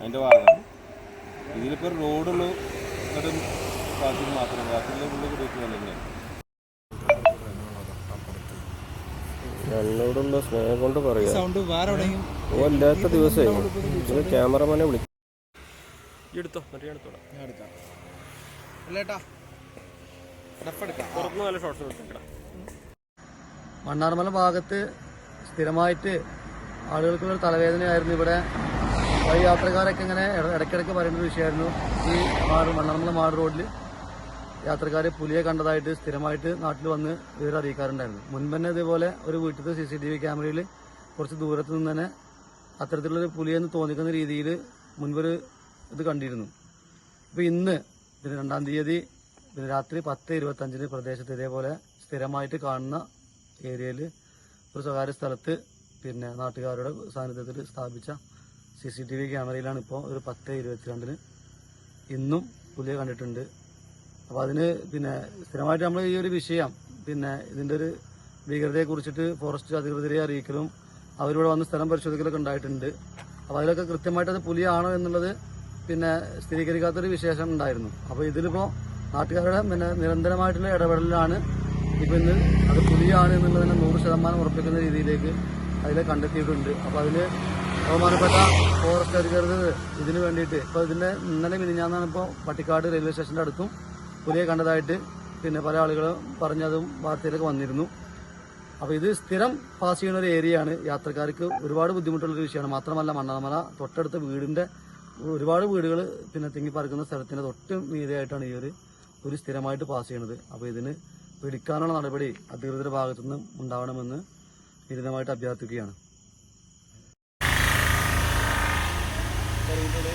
അതിന്റെ ഭാഗമാണ്. ഇതിലിപ്പോൾ റോഡുള്ളൂ ഒരു ട്രാഫിക് മാത്രമേ ബാക്കിയുള്ള ഉള്ളിൽ കൂടിയിട്ട് തന്നെയാണ്. എന്നോടുള്ള സ്നേഹം കൊണ്ട് പറയാ. സൗണ്ട് വേറെ എവിടെയെങ്കിലും ഓ ഇല്ലാത്ത ദിവസമേ ക്യാമറമാനെ വിളിക്കും എടുത്തോ മറ്റേ എടുത്തോടാ പുറത്തുനിന്ന് നല്ല ഷോർട്സ് എടുത്തേക്കടാ മണ്ണാർമല ഭാഗത്ത് സ്ഥിരമായിട്ട് ആളുകൾക്കുള്ള തലവേദനയായിരുന്നു ഇവിടെ. വഴി യാത്രക്കാരൊക്കെ ഇങ്ങനെ ഇട- ഇടയ്ക്കിടയ്ക്ക് പറയുന്ന ഒരു വിഷയമായിരുന്നു. ഈ മാട് മണ്ണാർമല മാട് റോഡിൽ യാത്രക്കാർ പുലിയെ കണ്ടതായിട്ട് സ്ഥിരമായിട്ട് നാട്ടിൽ വന്ന് വിവരം അറിയിക്കാറുണ്ടായിരുന്നു. മുൻപന്നെ ഇതേപോലെ ഒരു വീട്ടിലത്തെ സി സി ടി വി ക്യാമറയിൽ കുറച്ച് ദൂരത്ത് നിന്ന് തന്നെ അത്തരത്തിലുള്ളൊരു പുലിയെന്ന് തോന്നിക്കുന്ന രീതിയിൽ മുൻപൊരു ഇത് കണ്ടിരുന്നു. ഇപ്പോൾ ഇന്ന് ഇതിന് രണ്ടാം തീയതി പിന്നെ രാത്രി പത്ത് ഇരുപത്തഞ്ചിന് പ്രദേശത്ത് ഇതേപോലെ സ്ഥിരമായിട്ട് കാണുന്ന ഏരിയയിൽ ഒരു സ്വകാര്യ സ്ഥലത്ത് പിന്നെ നാട്ടുകാരുടെ സാന്നിധ്യത്തിൽ സ്ഥാപിച്ച സി സി ടി വി ക്യാമറയിലാണ് ഇപ്പോൾ ഒരു പത്ത് ഇരുപത്തിരണ്ടിന് ഇന്നും പുലിയെ കണ്ടിട്ടുണ്ട്. അപ്പോൾ അതിന് പിന്നെ സ്ഥിരമായിട്ട് നമ്മൾ ഈ ഒരു വിഷയം പിന്നെ ഇതിന്റെ ഒരു ഭീകരതയെ കുറിച്ചിട്ട് ഫോറസ്റ്റ് അധികൃതരെ അറിയിക്കലും അവരിവിടെ വന്ന് സ്ഥലം പരിശോധിക്കലൊക്കെ ഉണ്ടായിട്ടുണ്ട്. അപ്പോൾ അതിലൊക്കെ കൃത്യമായിട്ട് അത് പുലിയാണോ എന്നുള്ളത് പിന്നെ സ്ഥിരീകരിക്കാത്തൊരു വിശേഷം ഉണ്ടായിരുന്നു. അപ്പോൾ ഇതിലിപ്പോൾ നാട്ടുകാരുടെ പിന്നെ നിരന്തരമായിട്ടുള്ള ഇടപെടലിലാണ് ഇപ്പം ഇന്ന് അത് പുലിയാണ് എന്നുള്ളതിനെ നൂറ് ശതമാനം ഉറപ്പിക്കുന്ന രീതിയിലേക്ക് അതിലെ കണ്ടെത്തിയിട്ടുണ്ട്. അപ്പോൾ അതിൽ ബഹുമാനപ്പെട്ട ഫോറസ്റ്റ് അധികൃതർ ഇതിന് വേണ്ടിയിട്ട്. ഇപ്പോൾ ഇതിന്റെ ഇന്നലെ മിനിഞ്ഞാന്നാണ് ഇപ്പോൾ പട്ടിക്കാട് റെയിൽവേ സ്റ്റേഷന്റെ അടുത്തും പുലിയെ കണ്ടതായിട്ട് പിന്നെ പല ആളുകളും പറഞ്ഞതും വാർത്തയിലൊക്കെ വന്നിരുന്നു. അപ്പോൾ ഇത് സ്ഥിരം പാസ് ചെയ്യുന്ന ഒരു ഏരിയയാണ് യാത്രക്കാർക്ക് ഒരുപാട് ബുദ്ധിമുട്ടുള്ളൊരു വിഷയമാണ്. മാത്രമല്ല മണ്ണാമല തൊട്ടടുത്ത വീടിന്റെ ഒരുപാട് വീടുകൾ പിന്നെ തിങ്ങിപ്പറക്കുന്ന സ്ഥലത്തിന്റെ തൊട്ട് മീതെയായിട്ടാണ് ഈ ഒരു ഒരു സ്ഥിരമായിട്ട് പാസ് ചെയ്യുന്നത്. അപ്പോൾ ഇതിന് പിടിക്കാനുള്ള നടപടി അധികൃതരുടെ ഭാഗത്തുനിന്ന് ഉണ്ടാവണമെന്ന് വിരുദ്ധമായിട്ട് അഭ്യർത്ഥിക്കുകയാണ്. രീതിയിൽ